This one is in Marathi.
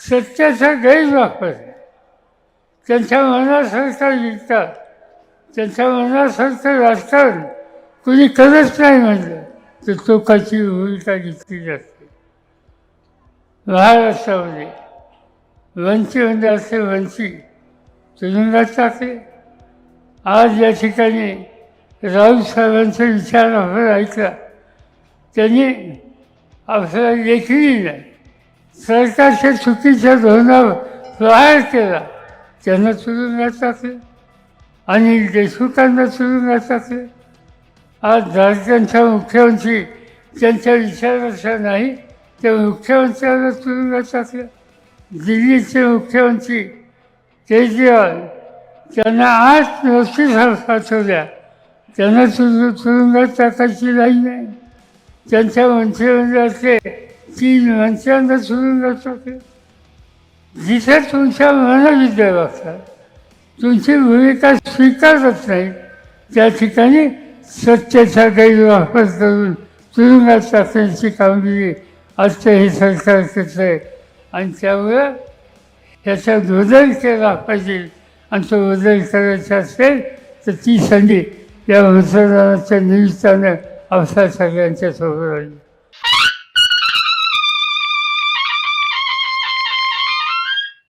सत्याचा गैरवापर. त्यांच्या मनासारखं विकतात त्यांच्या मनासारखं राजकारण कुणी करत नाही म्हणलं तर चोखाची भूमिका घेतली जाते. महाराष्ट्रामध्ये वंची म्हणजे असे वंची तुरुंगात टाकले आज या ठिकाणी राऊत साहेबांचा विचार आपण ऐकला. त्यांनी आपल्याला लेखी नाही सरकारच्या चुकीच्या धोरणावर प्रहार केला. त्यांना तुरुंगात टाकले आणि देशमुखांना तुरुंगात टाकले आज झारखंडचा मुख्यमंत्री त्यांच्या विचाराचा नाही त्या मुख्यमंत्र्यांना तुरुंगात टाकलं दिल्लीचे मुख्यमंत्री केजरीवाल त्यांना आठ नोटीस पाठवल्या त्यांना तुरु तुरुंगात टाकायची नाही नाही. त्यांच्या मंत्रिमंडळातले तीन मंत्र्यांना तुरुंगात टाकलं जिथे तुमच्या मनविद्या बघतात तुमची भूमिका स्वीकारत नाही. त्या ठिकाणी सत्तेचा गैरवापर करून तुरुंगात टाकण्याची कामगिरी आजचं हे सरकार करतं आहे. आणि त्यामुळं ह्याचा बदल केला पाहिजे. आणि तो बदल करायचा असेल तर ती संधी या मतदानाच्या निमित्तानं आपल्या सगळ्यांच्या सोबत आली.